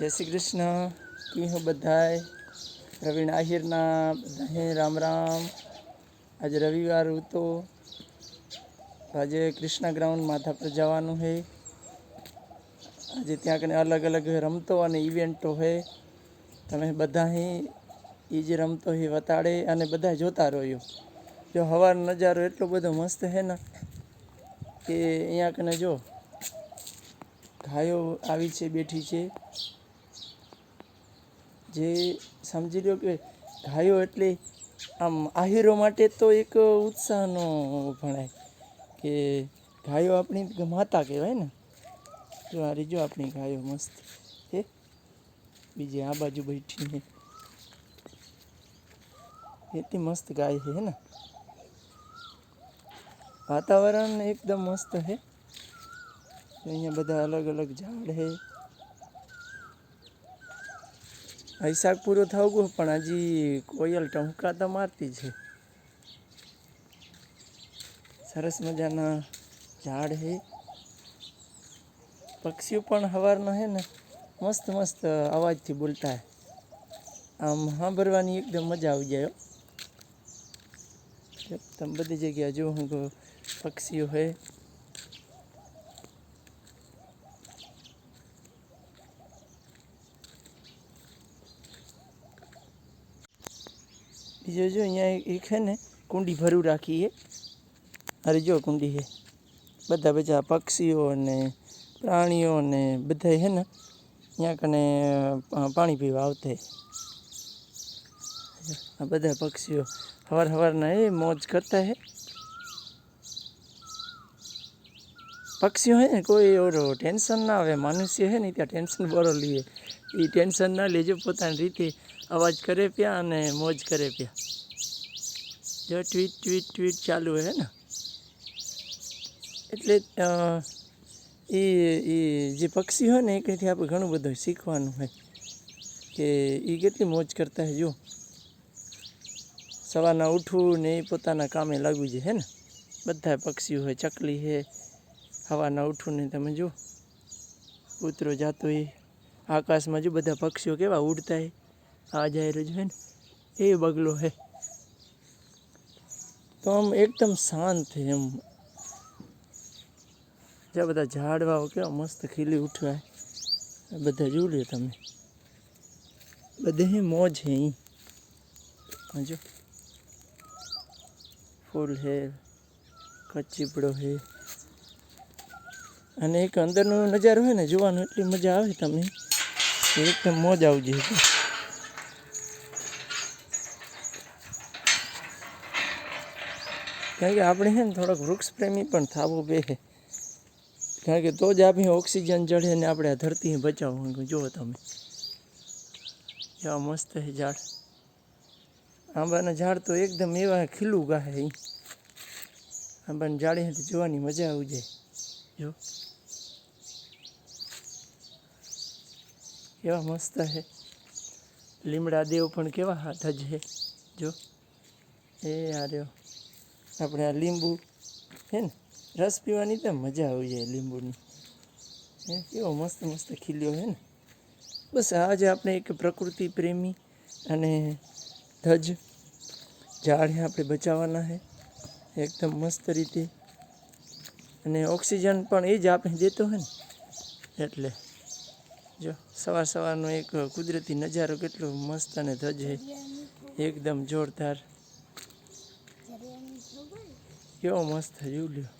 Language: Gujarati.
જય શ્રી કૃષ્ણ. કી હું બધાય? પ્રવીણ આહિરના બધાને રામ રામ. આજે રવિવાર હતો. આજે કૃષ્ણા ગ્રાઉન્ડ માથા પર જવાનું છે આજે ત્યાં કને અલગ અલગ રમતો અને ઇવેન્ટો છે તમે બધા એ જે રમતો એ વતાડે અને બધા જોતા રહ્યો. જો હવાનો નજારો એટલો બધો મસ્ત છે ને કે અહીંયા કને જો ગાયો આવી છે, બેઠી છે. જે સમજી લો કે ગાયો એટલે આમ આહિરો માટે તો એક ઉત્સાહનો ભણાય કે ગાયો આપણી માતા કહેવાય ને જો આ રીજો આપણી ગાયો મસ્ત હે બીજી આ બાજુ બેઠીને એટલી મસ્ત ગાય છે હે ને વાતાવરણ એકદમ મસ્ત છે અહીંયા બધા અલગ અલગ ઝાડ છે વૈશાખ પૂરો થવું ગયો, પણ હજી કોયલ ટંકા તો મારતી છે. સરસ મજાના ઝાડ છે. પક્ષીઓ પણ સવારના છે ને, મસ્ત મસ્ત અવાજથી બોલતા. હે આમ સાંભળવાની એકદમ મજા આવી જાય હો. તમે બધી જગ્યાએ હું પક્ષીઓ છે. બીજો જો અહીંયા એક- એક છે ને કુંડી ભરું રાખી છે અરે જો કુંડી છે બધા બધા પક્ષીઓ અને પ્રાણીઓ અને બધા છે ને ત્યાં કને અ, પાણી પીવા આવતા આ બધા પક્ષીઓ હવાર હવારના એ મોજ કરતા હે પક્ષીઓ હે ને કોઈ ઓરો ટેન્શન ના આવે મનુષ્ય હે ને ત્યાં ટેન્શન બરો લઈએ એ ટેન્શન ના લેજો પોતાની રીતે અવાજ કરે પ્યા અને મોજ કરે પ્યા જો ટ્વીટ ટ્વીટ ટ્વીટ ચાલુ હે ને એટલે અ, એ એ જે પક્ષી હોય ને એ કંઈથી આપણે ઘણું બધું શીખવાનું હોય કે એ કેટલી મોજ કરતા હોય જો સવારના ઉઠવું ને એ પોતાના કામે લાગવું છે હે ને બધા પક્ષીઓ હોય ચકલી છે સવારના ઉઠવું ને તમે જો કૂતરો જાતો એ આકાશમાં જો બધા પક્ષીઓ કેવા ઉડતા હે આ જાય રહ્યું છે ને એ બગલો હે તો આમ એકદમ શાંત છે એમ જ્યાં બધા ઝાડવાઓ કેવા મસ્ત ખીલી ઉઠવાય બધા જોઈ લ્યો તમે બધે મોજ છે અહીં હા જો ફૂલ છે કચ્ચીપડો છે અને એક અંદરનો નજારો હોય ને, જોવાનો એટલી મજા આવે તમને. એકદમ મોજ આવજે. કારણ કે આપણે છે ને, થોડોક વૃક્ષ પ્રેમી પણ થવું બે કારણ કે તો જ આપણે ઓક્સિજન ચડે ને આપણે આ ધરતી બચાવવાનું જુઓ તમે. એવા મસ્ત છે ઝાડ. આંબાના ઝાડ તો એકદમ એવા ખીલું ગાહે આંબાની જાળી જોવાની મજા આવી જાય જો. કેવા મસ્ત છે લીમડા દેવ પણ કેવા હાથ છે જો. એ આર્યો આપણે આ લીંબુ હે ને, રસ પીવાની તો મજા આવી જાય લીંબુની. હે, કેવો મસ્ત મસ્ત ખીલ્યો હે ને. બસ આજે આપણે એક પ્રકૃતિ પ્રેમી અને ધજ ઝાડને આપણે બચાવવાના છે એકદમ મસ્ત રીતે. અને ઓક્સિજન પણ એ જ આપણે દેતો હોય ને. એટલે જો, સવાર સવારનો એક કુદરતી નજારો કેટલો મસ્ત અને ધજ છે એકદમ જોરદાર. કેવો મસ્ત જોઈ લ્યો.